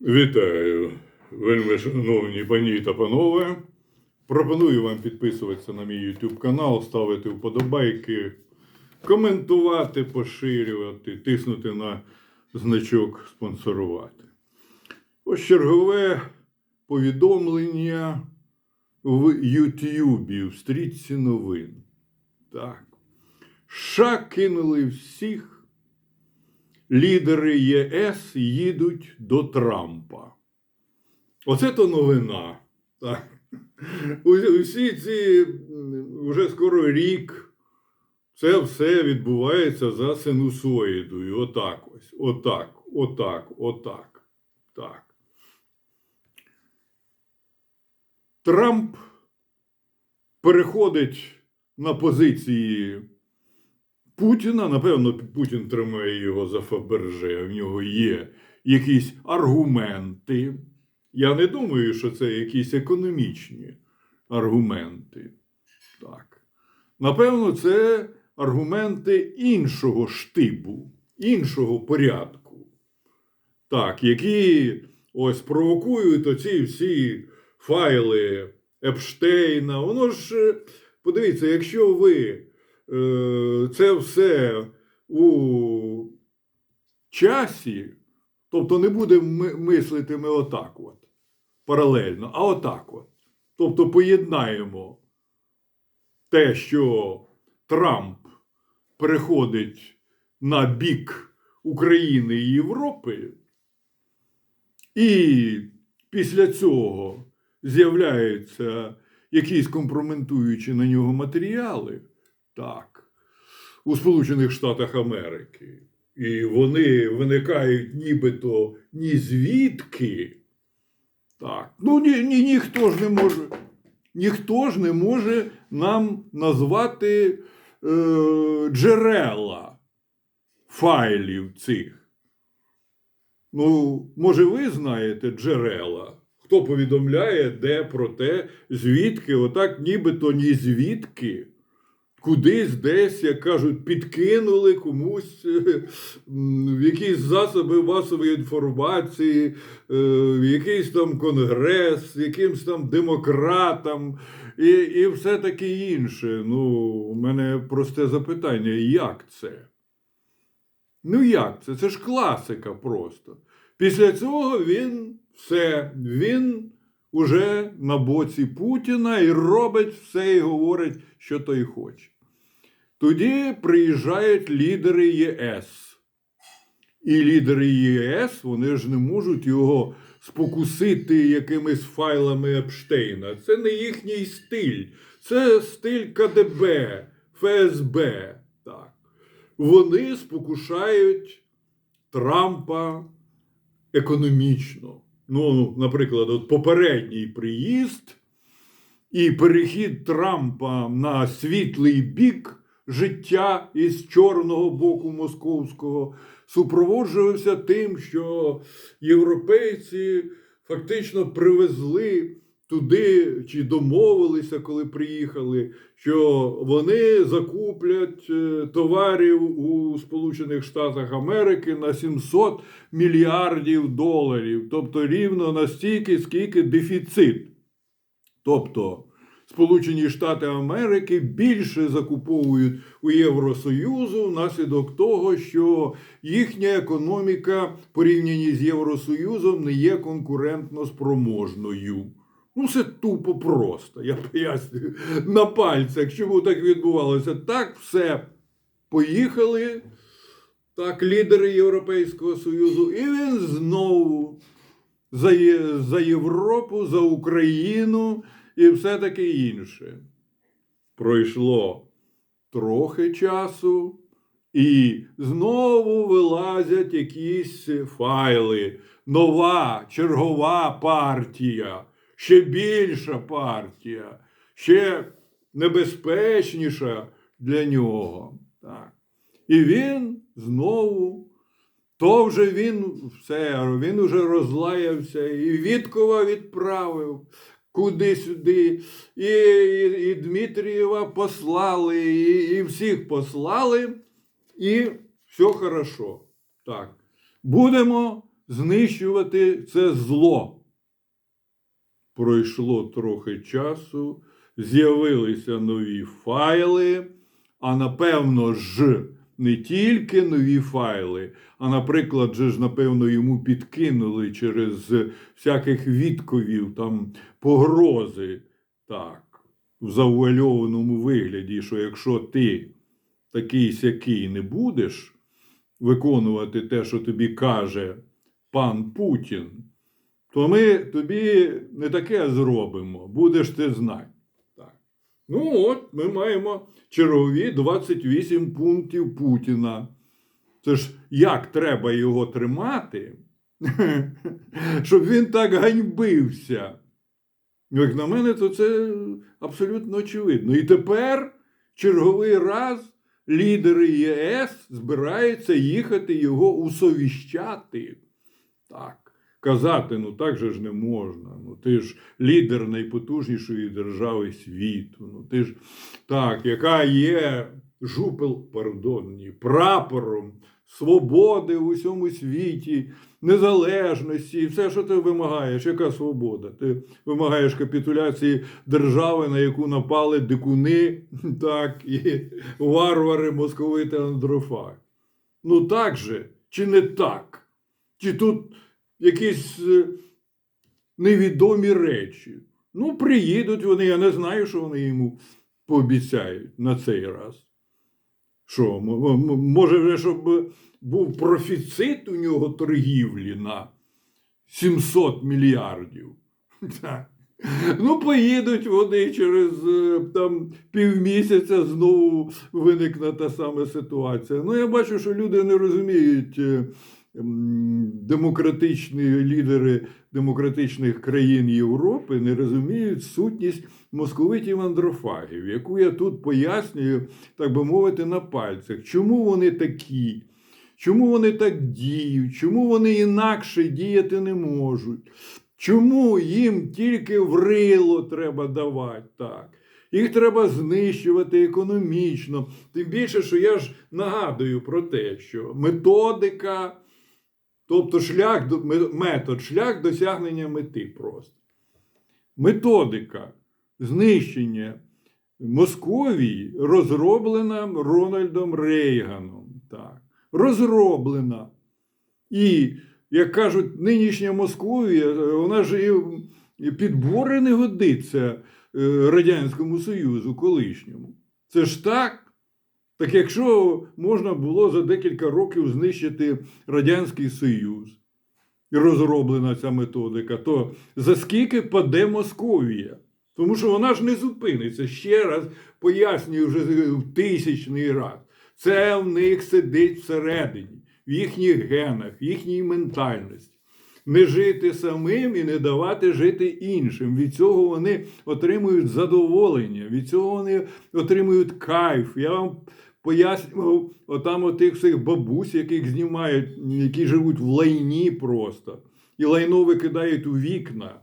Вітаю, вельми шановні пані та панове. Пропоную вам підписуватися на мій YouTube канал, ставити вподобайки, коментувати, поширювати, тиснути на значок спонсорувати. Ось чергове повідомлення в Ютубі в стрічці новин. Так. США кинули всіх лідери ЄС їдуть до Трампа. Оце то новина. Так. Усі ці вже скоро рік. Це все відбувається за синусоїдою. Отак ось. Отак, отак, отак. Так. Трамп переходить на позиції Путіна, напевно, Путін тримає його за Фаберже, в нього є якісь аргументи. Я не думаю, що це якісь економічні аргументи. Так. Напевно, це аргументи іншого штибу, іншого порядку. Так, які ось провокують оці всі файли Епштейна. Воно ж, подивіться, якщо ви це все у часі, тобто не будемо мислити ми отак от, паралельно, а отак от. Тобто поєднаємо те, що Трамп переходить на бік України і Європи, і після цього з'являються якісь компрометуючі на нього матеріали, так, у Сполучених Штатах Америки. І вони виникають нібито ні звідки. Так. Ну, ні, ні, ніхто ж не може. Ніхто ж не може нам назвати е, джерела файлів цих. Ну, може, ви знаєте джерела? Хто повідомляє, де про те, звідки, отак, нібито ні звідки, кудись десь, як кажуть, підкинули комусь е, в якісь засоби масової інформації, е, в якийсь там конгрес, якимсь там демократам і, і все таке інше. Ну, у мене просте запитання: як це? Ну як це? Це ж класика просто. Після цього він все, він уже на боці Путіна і робить все і говорить, що той хоче. Тоді приїжджають лідери ЄС. І лідери ЄС вони ж не можуть його спокусити якимись файлами Епштейна. Це не їхній стиль, це стиль КДБ, ФСБ. Так. Вони спокушають Трампа економічно. Ну, ну, наприклад, от попередній приїзд і перехід Трампа на світлий бік життя із чорного боку московського супроводжувався тим, що європейці фактично привезли туди чи домовилися, коли приїхали, що вони закуплять е, товарів у Сполучених Штатах Америки на 700 мільярдів доларів, тобто рівно настільки, скільки дефіцит. Тобто Сполучені Штати Америки більше закуповують у Євросоюзу внаслідок того, що їхня економіка порівнянні з Євросоюзом не є конкурентно спроможною. Ну, це тупо просто. Я пояснюю на пальцях, чому так відбувалося. Так, все. Поїхали. Так, лідери Європейського Союзу, і він знову за, за Європу, за Україну і все таке інше. Пройшло трохи часу, і знову вилазять якісь файли. Нова чергова партія, ще більша партія, ще небезпечніша для нього. Так. І він знову то вже він все, він уже розлаявся, і Віткова відправив куди-сюди, і, і, і Дмитрієва послали, і, і всіх послали, і все хорошо. Так. Будемо знищувати це зло. Пройшло трохи часу, з'явилися нові файли, а напевно ж не тільки нові файли, а, наприклад, же ж, напевно, йому підкинули через всяких відковів, там погрози, так, в завуальованому вигляді, що якщо ти такий сякий не будеш виконувати те, що тобі каже пан Путін, то ми тобі не таке зробимо, будеш ти знати. Ну от, ми маємо чергові 28 пунктів Путіна. Це ж як треба його тримати, щоб він так ганьбився. Як на мене, то це абсолютно очевидно. І тепер черговий раз лідери ЄС збираються їхати його усовіщати. Так. Казати, ну так же ж не можна. Ну ти ж лідер найпотужнішої держави світу. Ну ти ж так, яка є жупел, пардон, прапором свободи в усьому світі, незалежності, все, що ти вимагаєш, яка свобода? Ти вимагаєш капітуляції держави, на яку напали дикуни, так, і варвари, московити Андрофаг. Ну так же, чи не так? Чи тут якісь е, невідомі речі? Ну, приїдуть вони, я не знаю, що вони йому пообіцяють на цей раз. Що, може, вже щоб був профіцит у нього торгівлі на 700 мільярдів. Ну, поїдуть вони через е, там півмісяця знову виникне та сама ситуація. Ну, я бачу, що люди не розуміють. Е, м, Демократичні лідери демократичних країн Європи не розуміють сутність московитів андрофагів, яку я тут пояснюю, так би мовити, на пальцях. Чому вони такі? Чому вони так діють? Чому вони інакше діяти не можуть? Чому їм тільки в рило треба давати так? Їх треба знищувати економічно. Тим більше, що я ж нагадую про те, що методика, тобто шлях метод, шлях досягнення мети просто. Методика знищення Московії розроблена Рональдом Рейганом. Так. Розроблена. І, як кажуть, нинішня Московія, е, вона ж і- підбори не годиться е, Радянському Союзу колишньому. Це ж так. Так якщо можна було за декілька років знищити Радянський Союз, і розроблена ця методика, то за скільки паде Московія? Тому що вона ж не зупиниться. Ще раз пояснюю вже в тисячний раз. Це в них сидить всередині, в їхніх генах, в їхній ментальності. Не жити самим і не давати жити іншим. Від цього вони отримують задоволення, від цього вони отримують кайф. Я вам пояснював отам отих всіх бабусь, яких знімають, які живуть в лайні просто. І лайно викидають у вікна.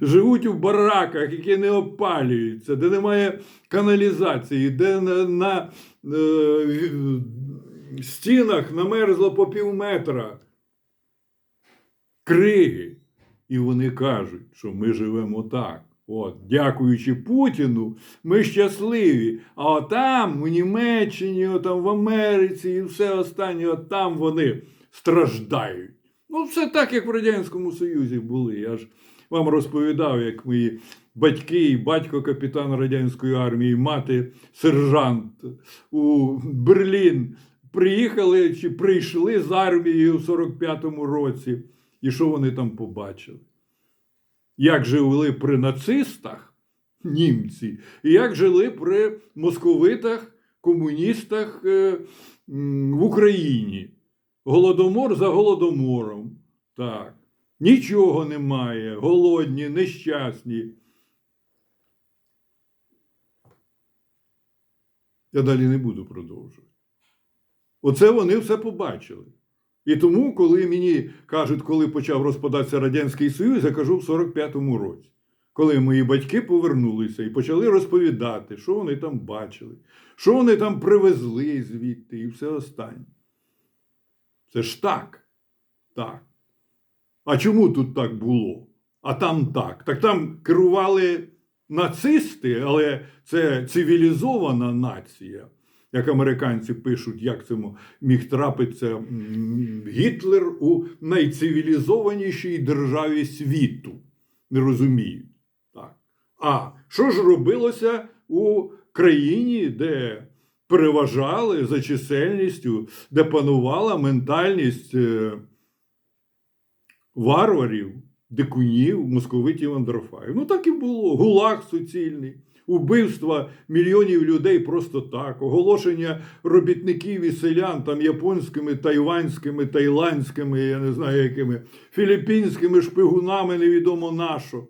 Живуть у бараках, які не опалюються, де немає каналізації, де на, на е, стінах намерзло по пів метра криги. І вони кажуть, що ми живемо так. От, дякуючи Путіну, ми щасливі. А там, у Німеччині, там в Америці і все останнє, от там вони страждають. Ну, все так, як в Радянському Союзі були. Я ж вам розповідав, як мої батьки, і батько капітан радянської армії, мати сержант у Берлін приїхали чи прийшли з армії у 45-му році. І що вони там побачили? Як жили при нацистах німці, і як жили при московитах, комуністах е, в Україні. Голодомор за голодомором. Так. Нічого немає, голодні, нещасні. Я далі не буду продовжувати. Оце вони все побачили. І тому, коли мені кажуть, коли почав розпадатися Радянський Союз, я кажу в 45-му році, коли мої батьки повернулися і почали розповідати, що вони там бачили, що вони там привезли звідти і все останнє. Це ж так. Так. А чому тут так було? А там так. Так там керували нацисти, але це цивілізована нація. Як американці пишуть, як мо- міг трапитися Гітлер у найцивілізованішій державі світу. Не розуміють. Так. А що ж робилося у країні, де переважали за чисельністю, де панувала ментальність е, варварів, дикунів, московитів андрофаїв. Ну так і було. Гулаг суцільний, убивства мільйонів людей просто так, оголошення робітників і селян там японськими, тайванськими, тайландськими, я не знаю якими, філіппінськими шпигунами, невідомо на що.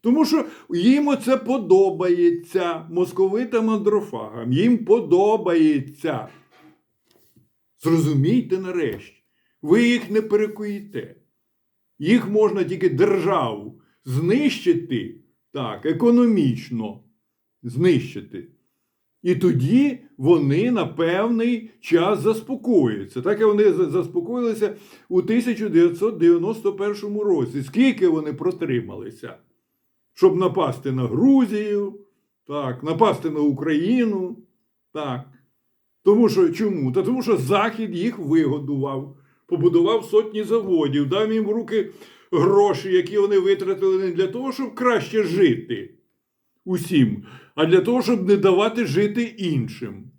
Тому що їм оце подобається московитам андрофагам, їм подобається. Зрозумійте нарешті, ви їх не перекуїте. Їх можна тільки державу знищити, так, економічно знищити. І тоді вони на певний час заспокояться. Так як вони заспокоїлися у 1991 році. Скільки вони протрималися? Щоб напасти на Грузію, так, напасти на Україну. Так. Тому що чому? Та тому що Захід їх вигодував, побудував сотні заводів, дав їм в руки гроші, які вони витратили не для того, щоб краще жити усім, а для того, щоб не давати жити іншим.